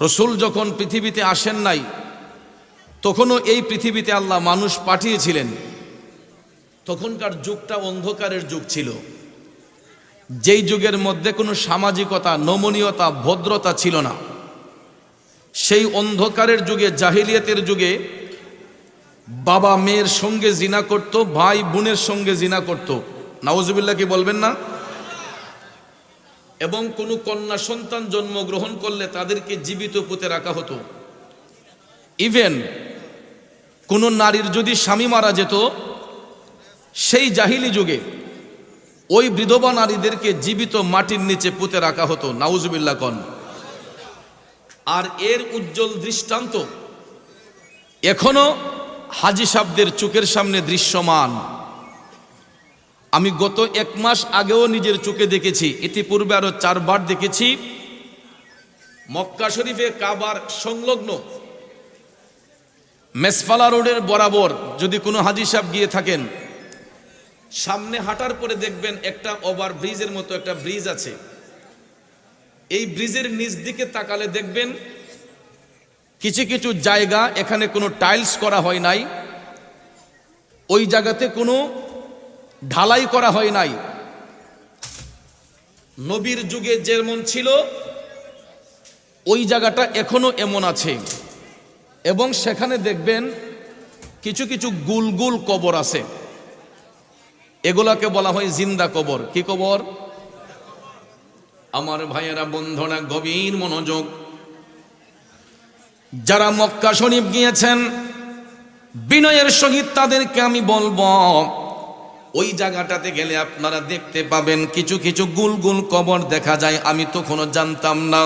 রসুল যখন পৃথিবীতে আসেন নাই, তখনও এই পৃথিবীতে আল্লাহ মানুষ পাঠিয়েছিলেন। তখনকার যুগটা অন্ধকারের যুগ ছিল। যেই যুগের মধ্যে কোনো সামাজিকতা, নমনীয়তা, ভদ্রতা ছিল না। সেই অন্ধকারের যুগে, জাহিলিয়াতের যুগে বাবা মেয়ের সঙ্গে জিনা করত, ভাই বোনের সঙ্গে জিনা করত। নাওজবিল্লা কি বলবেন না? এবং কোনো কন্যা সন্তান জন্মগ্রহণ করলে তাদেরকে জীবিত পুঁতে রাখা হতো। ইভেন কোনো নারীর যদি স্বামী মারা যেত, সেই জাহিলি যুগে ওই বিধবা নারীদেরকে জীবিত মাটির নিচে পুঁতে রাখা হতো। নাউজুবিল্লা কন। আর এর উজ্জ্বল দৃষ্টান্ত এখনও হাজি সাবদের চোখের সামনে দৃশ্যমান। আমি গত এক মাস আগেও নিজের চোখে দেখেছি। ইতিপূর্বে আরও চারবার দেখেছি। মক্কা শরীফে কাবার সংলগ্ন মেসফালা রোডের বরাবর যদি কোনো হাজি সাহেব গিয়ে থাকেন, সামনে হাঁটার পরে দেখবেন একটা ওভার ব্রিজের মতো একটা ব্রিজ আছে। এই ব্রিজের নিচ দিকে তাকালে দেখবেন কিছু কিছু জায়গা এখানে কোনো টাইলস করা হয় নাই। ওই জায়গাতে কোনো ঢালাই করা হয় নাই। নবীর যুগে যেমন ছিল, ওই জায়গাটা এখনও এমন আছে। এবং সেখানে দেখবেন কিছু কিছু গুল গুল কবর আছে। এগুলাকে বলা হয় জিন্দা কবর। কি কবর? আমার ভাইয়েরা বন্ধনা গভীর মনোযোগ। যারা মক্কা শরীফ গিয়েছেন, বিনয়ের সহিত তাদেরকে আমি বলব ওই জায়গাটাতে গেলে আপনারা দেখতে পাবেন কিছু কিছু গুল গুল কবর দেখা যায়, আমি তখনও জানতাম না।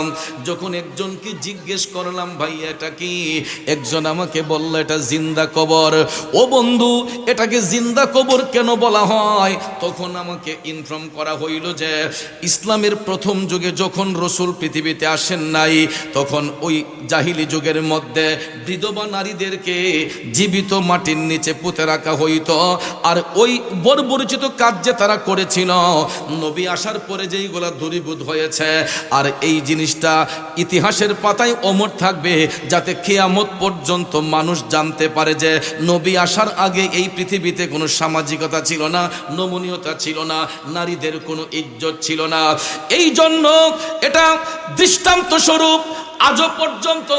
যখন একজনকে জিজ্ঞেস করলাম, ভাই, এটা কি? একজন আমাকে বলল, এটা জিন্দা কবর। ও বন্ধু, এটাকে জিন্দা কবর কেন বলা হয়? তখন আমাকে ইনফর্ম করা হইল যে, ইসলামের প্রথম যুগে যখন রসুল পৃথিবীতে আসেন নাই, তখন ওই জাহিলি যুগের মধ্যে বিধবা নারীদেরকে জীবিত মাটির নিচে পুঁতে রাখা হইত। আর ওই বর্বরিচিত কাজ যে তারা করেছিল। নবী আসার পরে যেইগুলা দূরীভূত হয়েছে, আর এই জিনিসটা ইতিহাসের পাতায় অমর থাকবে যাতে কেয়ামত পর্যন্ত মানুষ জানতে পারে যে নবী আসার আগে এই পৃথিবীতে কোনো সামাজিকতা ছিল না, নমনীয়তা ছিল না, নারীদের কোনো ইজ্জত ছিল না। এই জন্য এটা দৃষ্টান্ত স্বরূপ আজও পর্যন্ত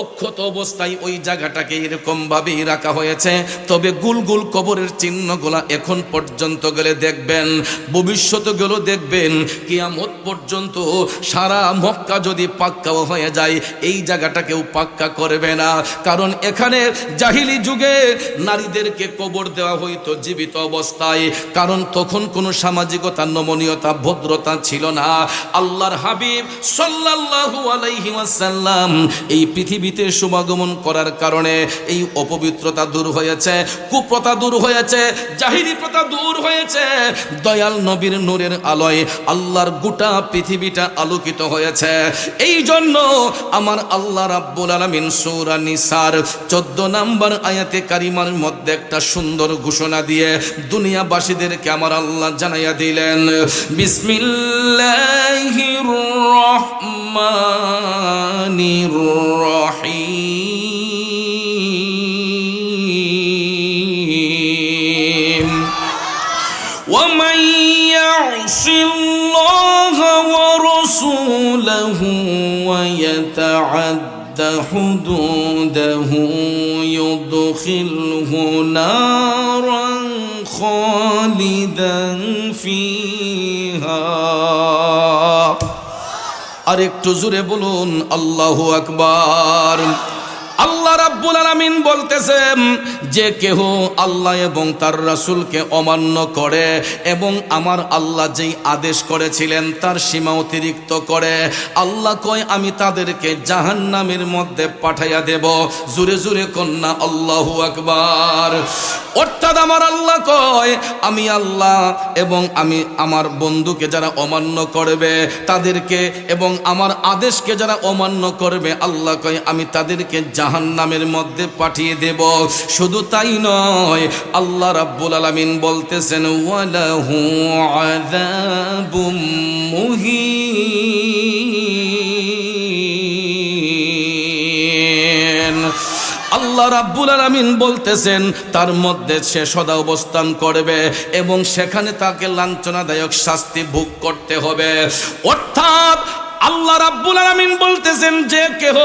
অক্ষত অবস্থায় ওই জায়গাটাকে এরকম ভাবেই রাখা হয়েছে। তবে গুল গুল কবরের চিহ্নগুলা এখন পর্যন্ত গেলে দেখবেন, ভবিষ্যতে গেলেও দেখবেন, কিয়ামত পর্যন্ত সারা মক্কা যদি পাক্কাও হয়ে যায়, এই জায়গাটাকেও পাক্কা করবে না। কারণ এখানে জাহিলি যুগে নারীদেরকে কবর দেওয়া হইতো জীবিত অবস্থায়। কারণ তখন কোনো সামাজিকতা, নমনীয়তা, ভদ্রতা ছিল না। আল্লাহর হাবিব সাল্লাল্লাহু আলাইহি ওয়াসাল্লাম এই পৃথিবীতে সমাগমন করার কারণে এই অপবিত্রতা দূর হয়েছে কুপ্রতা দূর হয়েছে, জাহিরি প্রথা দূর হয়েছে। দয়াল নবীর নূরের আলোয় আল্লাহর গোটা পৃথিবীটা আলোকিত হয়েছে। এই জন্য আমার আল্লাহ রাব্বুল আলামিন সূরা নিসার 14 নাম্বার আয়াতে কারিমার মধ্যে একটা সুন্দর ঘোষণা দিয়ে দুনিয়াবাসীদেরকে আমার আল্লাহ জানাইয়া দিলেন, বিসমিল্লাহির রহমানির ويتعد حدوده يدخله نارا خالدا فيها আর একটু জোরে বলুন আল্লাহু আকবার আল্লাহ রাব্বুল আলামিন বলতেছেন যে কেহ আল্লাহ এবং তার রাসূলকে অমান্য করে এবং আমার আল্লাহ যেই আদেশ করেছিলেন তার সীমা অতিরিক্ত করে, আল্লাহ কয়, আমি তাদেরকে জাহান্নামের মধ্যে পাঠাইয়া দেব। জুরে জুরে কন্যা, আল্লাহু আকবার। অর্থাৎ আমার আল্লাহ কয়, আমি আল্লাহ এবং আমি আমার বন্ধুকে যারা অমান্য করবে তাদেরকে এবং আমার আদেশকে যারা অমান্য করবে, আল্লাহ কয়, আমি তাদেরকে জাহান নামের মধ্যে পাঠিয়ে দেব। শুধু তাই নয়। আল্লাহ রাব্বুল আলমিন বলতেছেন, ওয়ালাহু আযাবুম আল্লাহ রাব্বুল আলমিন বলতেছেন, তার মধ্যে সে সদা অবস্থান করবে এবং সেখানে তাকে লাঞ্ছনাদায়ক শাস্তি ভোগ করতে হবে। অর্থাৎ আল্লাহ রাব্বুল আলামিন বলতেছেন, যে কেহ,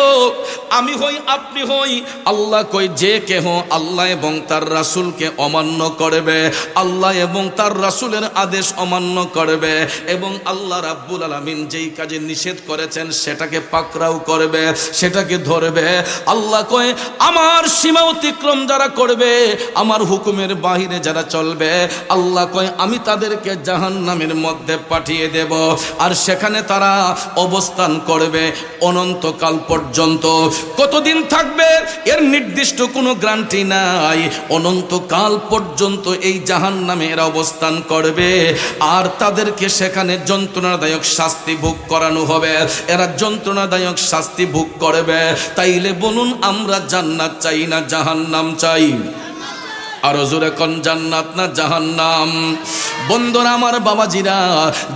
আমি হই, আপনি হই, আল্লাহ কই, যে কেহ আল্লাহ এবং তার রাসূলকে অমান্য করবে, আল্লাহ এবং তার রাসূলের আদেশ অমান্য করবে এবং আল্লাহ রাব্বুল আলামিন যেই কাজে নিষেধ করেছেন, সেটাকে পাকড়াও করবে, সেটাকে ধরবে। আল্লাহ কয়, আমার সীমা অতিক্রম যারা করবে, আমার হুকুমের বাহিরে যারা চলবে, আল্লাহ কয়, আমি তাদেরকে জাহান্নামের মধ্যে পাঠিয়ে দেব। আর সেখানে তারা অবস্থান করবে অনন্তকাল পর্যন্ত। কতদিন থাকবে? এর নির্দিষ্ট কোনো গ্যারান্টি নাই। অনন্তকাল পর্যন্ত এই জাহান্নামে এরা অবস্থান করবে। আর তাদেরকে সেখানে যন্ত্রণাদায়ক শাস্তি ভোগ করানো হবে। এরা যন্ত্রণাদায়ক শাস্তি ভোগ করবে। তাইলে বলুন, আমরা জান্নাত চাই না জাহান্নাম চাই? আরও জোরে কোন, জান্নাত না জাহান্নাম? বন্ধুরা আমার বাবাজিরা,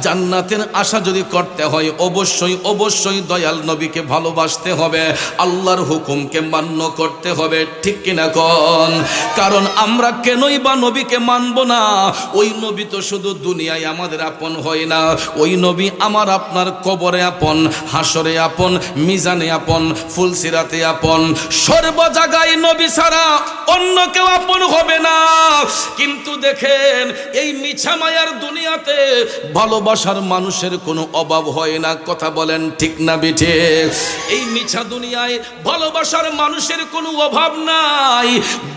জান্নাতের আশা যদি করতে হয়, অবশ্যই অবশ্যই দয়াল নবীকে ভালোবাসতে হবে, আল্লাহর হুকুমকে মান্য করতে হবে, ঠিক কিনা কন? কারণ আমরা কেনই বা নবীকে মানব না, ওই নবী তো শুধু দুনিয়ায় আমাদের আপন হয় না, ওই নবী আমার আপনার কবরে আপন, হাসরে আপন, মিজানে আপন, ফুলসিরাতে আপন, সর্ব জায়গায় নবী ছাড়া অন্য কেউ আপন হবে না। কিন্তু দেখেন, এই মিছা মায়ার দুনিয়াতে ভালোবাসার মানুষের কোনো অভাব হয় না। কথা বলেন ঠিক না বিঠে? এই মিছা দুনিয়ায় ভালোবাসার মানুষের কোনো অভাব নাই।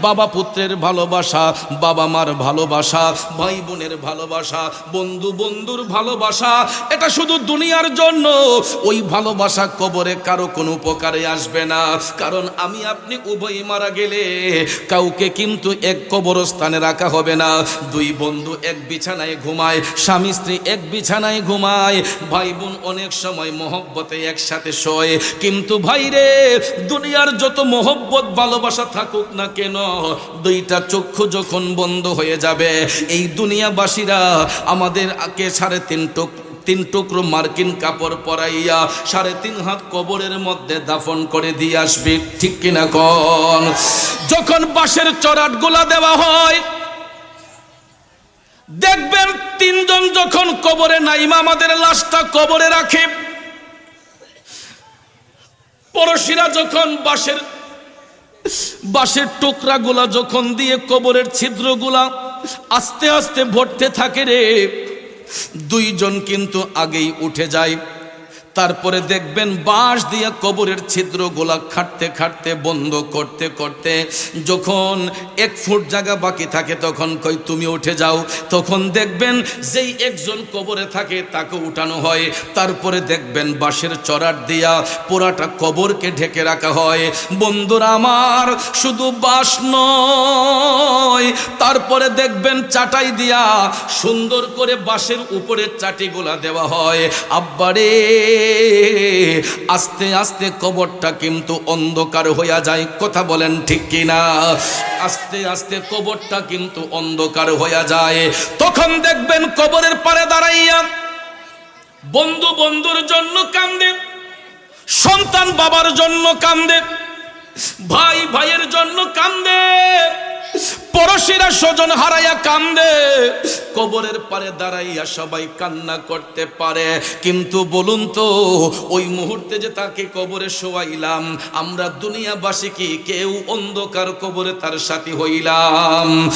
বাবা পুত্রের ভালোবাসা, বাবা মার ভালোবাসা, ভাই বোনের ভালোবাসা, বন্ধু বন্ধুর ভালোবাসা, এটা শুধু দুনিয়ার জন্য। ওই ভালোবাসা কবরে কারও কোনো উপকারে আসবে না। কারণ আমি আপনি উভয় মারা গেলে কাউকে কিন্তু এক কবরস্থানে রাখা হবে না। দুই বন্ধু এক বিছানায় ঘুমায়, স্বামী স্ত্রী এক বিছানায় ঘুমায় ভাই বোন অনেক সময় মহব্বতে একসাথে শোয়। কিন্তু ভাই রে দুনিয়ার যত মহব্বত, ভালোবাসা থাকুক না কেন, দুইটা চক্ষু যখন বন্ধ হয়ে যাবে, এই দুনিয়াবাসীরা আমাদের আগে সাড়ে তিন টুক তিন টুকরো মার্কিন কাপড় পরাইয়া সাড়ে তিন হাত কবরের মধ্যে দাফন করে দিয়ে আসবি, ঠিক কিনা কন? যখন বাঁশের চরাট গোলা দেওয়া হয়, দেখবেন তিনজন যখন কবরে নাইমা আমাদের লাশটা কবরে রাখে, পড়শিরা যখন বাঁশের বাঁশের টুকরাগুলা যখন দিয়ে কবরের ছিদ্রগুলা আস্তে আস্তে ভরতে থাকে রে দুইজন কিন্তু আগেই উঠে যায়। তারপরে দেখবেন বাঁশ দিয়া কবরের ছিদ্র গোলা খাটতে খাটতে, বন্ধ করতে করতে যখন এক ফুট জায়গা বাকি থাকে তখন কই, তুমি উঠে যাও। তখন দেখবেন যেই একজন কবরে থাকে তাকে উঠানো হয়। তারপরে দেখবেন বাঁশের চড়ার দিয়া পোড়াটা কবরকে ঢেকে রাখা হয়। বন্ধুরা আমার, শুধু বাঁশ নয়। তারপরে দেখবেন চাটাই দিয়া সুন্দর করে বাঁশের উপরে চাটিগুলা দেওয়া হয়। আব্বারে আস্তে আস্তে কবরটা কিন্তু অন্ধকার হইয়া যায়। কথা বলেন ঠিক কিনা? আস্তে আস্তে কবরটা কিন্তু অন্ধকার হইয়া যায়। তখন দেখবেন কবরের পারে দাঁড়াইয়া বন্ধু বন্ধুর জন্য কান্দে, সন্তান বাবার জন্য কান্দে, ভাই ভাইয়ের জন্য কান্দে। পড়শিরা স্বজন হারাইয়া কান্দে। কবরের পারে দাঁড়াইয়া সবাই কান্না করতে পারে। কিন্তু বলুন তো, ওই মুহূর্তে যে তাকে কবরে শোয়াইলাম, আমরা দুনিয়াবাসী কি কেউ অন্ধকার কবরে তার সাথী হইলাম?